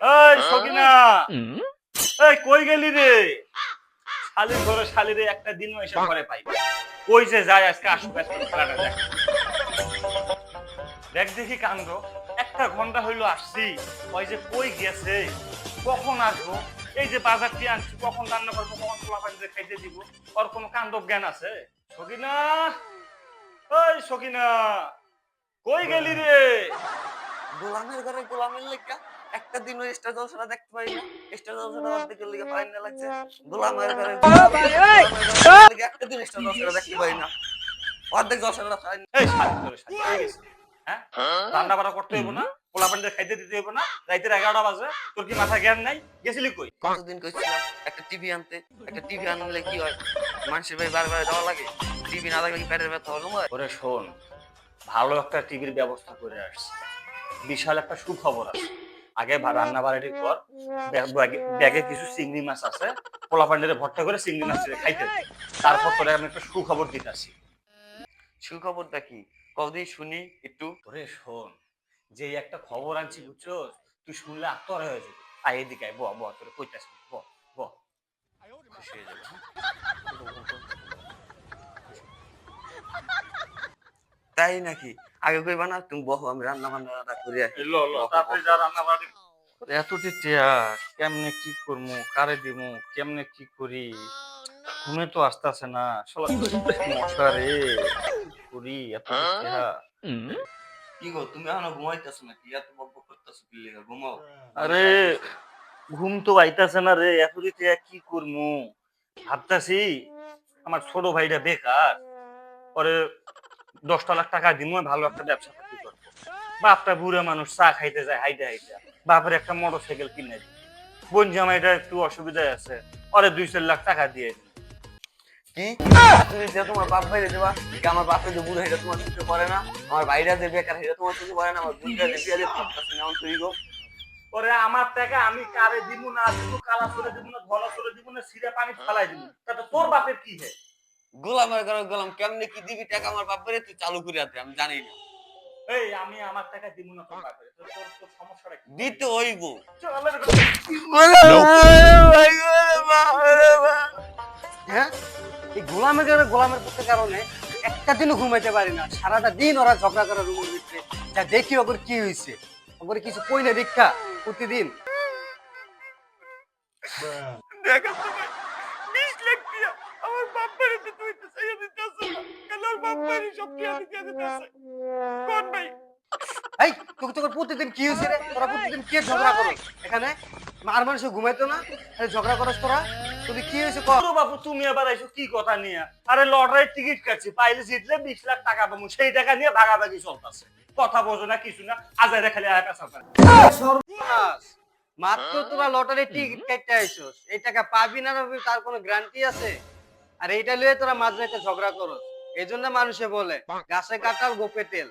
এই সকিনা এই কই গেলি রে? শালির ঘরে শালিরে একটা দিনও এসে ঘরে পাই কই যে যায় আজকে আসুক আজকে খেলাটা দেখ। দেখ দেখি কান্দ একটা ঘণ্টা হইল আসছি। ওই যে কই গেছে? কখন আসব? এই যে বাজারটি আনছি? কখন রান্না করব? কখন পোলা পানিতে খাইতে দিব? ওর কোনো কাণ্ড জ্ঞান আছে? সকিনা ওই সকিনা কই গেলি রে? গোলামের ঘরে গোলামের লেখা? একটা দিন ওই স্টার জলসাটা দেখতে পাই না। স্টার জলসাটা অর্ধেকের লিগে পাই না লাগছে। গোলামের ঘরে একটা দিন স্টার জলসাটা দেখতে পাই না। অর্ধেক জলসাটা পাই না। এই শালি তোরে শালি, হ্যাঁ রান্না বাড়া করতে হইব না পোলা পানিতে খাইতে দিতে হইব না। রাইতের এগারোটা বাজে তোর কি মাথা জ্ঞান নাই? গেছিলি কই? কতদিন কইছিলাম একটা টিভি আনতে। একটা টিভি আনলে কি হয়? মানুষের ভাই বারবার যাওয়া লাগে। টিভি না থাকলে কি পেটের ব্যথা হলো হয়? ওরে শোন ভালো একটা টিভির ব্যবস্থা করে আসছি। বিশাল একটা সুখবর আছে। আগে রান্না বাড়াটি কর ব্যাগ- কিছু চিংড়ি মাছ আছে পোলা পানিতে ভর্তা করে চিংড়ি মাছ খাইতে তারপর তোরে আমি একটা সুখবর দিতে আসি সুখবরটা কি? কদিন শুনি একটু। ওরে শোন যে একটা খবর আনছি বুঝছ? তুই শুনলে আত্মরে হয়ে যাবে। আয় এদিকে আয়, ব ব তোরে কইতাছি। ব ব। খুশি হয়ে যাবে তাই নাকি? আগে কইবা না তুমি বহো আমি রান্না বান্নাটা করে আসি। লো লো তাড়াতাড়ি যা রান্না বাড়ি এতটি টিয়া কেমনে কি করব কারে দিমু কেমনে কি করি? ঘুমে তো আসতেছে না শালা কি করি এত টিয়া কি গো তুমি এখনও ঘুমাইতেছো নাকি? এত বক করতেছো কি লেগে? ঘুমাও। আরে ঘুম তো আইতাছে না রে এতটি টিয়া কি করমু? ভাবতাছি আমার ছোট ভাইটা বেকার পরে দশটা লাখ টাকা দিমু ভালো একটা ব্যবসা পাতি করব। বাপটা বুড়া মানুষ চা খাইতে যায় হাইটা হাইটা। বাপের একটা মোটর সাইকেল কিনে দিই। বোন জামাইটা একটু অসুবিধায় আছে পরে দুই চার লাখ টাকা দিয়ে কি? তুমি যে তোমার বাপ দেবা কি আমার বাপে যে বুড়ো এটা তোমার চোখে পড়ে না। আমার ভাইরা যে বেকার এটা তোমার চোখে পড়ে না। আমার যে বিয়া দিয়ে ভাবতেছে না তুই গো। পরে আমার টাকা আমি কারে দিব না দিব কালা সরে দিব না ধলা সরে দিব না সিরে পানি ফালাই দিব তাতে তোর বাপের কি হে? গোলামের ঘরে গোলাম কেমনে কি দিবি টাকা আমার বাপ ভাইরে তুই চালু করে আতে আমি জানি না এই আমি আমার টাকা দিব না তোর বাপের তোর সমস্যাটা কি দিতে হইব চল রে। হ্যাঁ এই গোলামের কারণে গোলামের পক্ষে কারণে একটা দিনও ঘুমাইতে পারি না সারাটা দিন ওরা ঝগড়া করে রুমের ভিতরে যা দেখি ওপর কি হয়েছে ওপরে কিছু কই না দীক্ষা প্রতিদিন দেখা তোমার বিশ লাখ দিয়া বাপ তুই তো কেন আমার বাপ ভাইরে সব টিয়া দিতে দিতে কোন ভাই? এই তোকে তোকে প্রতিদিন কি হয়েছে রে? তোরা প্রতিদিন কি ঝগড়া করো? এখানে আর মানুষ ঘুমাইতো না? আরে ঝগড়া করস তোরা? তুমি কি হয়েছে কর। বাবু তুমি এবার আইছো কি কথা নিয়ে? আরে লটারির টিকিট কাটছি পাইলে জিতলে বিশ লাখ টাকা পাবো। সেই টাকা নিয়ে ভাগাভাগি চলতেছে। কথা বোঝো না কিছু না। আজারে খালি আয় পেশা সর্বনাশ! মাত্র তোরা লটারি টিকিট কাটতে আইছস এই টাকা পাবি না তার কোনো গ্যারান্টি আছে? আর এইটা লিয়ে তোরা মাঝরাতে ঝগড়া করো এই জন্য মানুষে বলে, গাছে কাটাল গোপে তেল।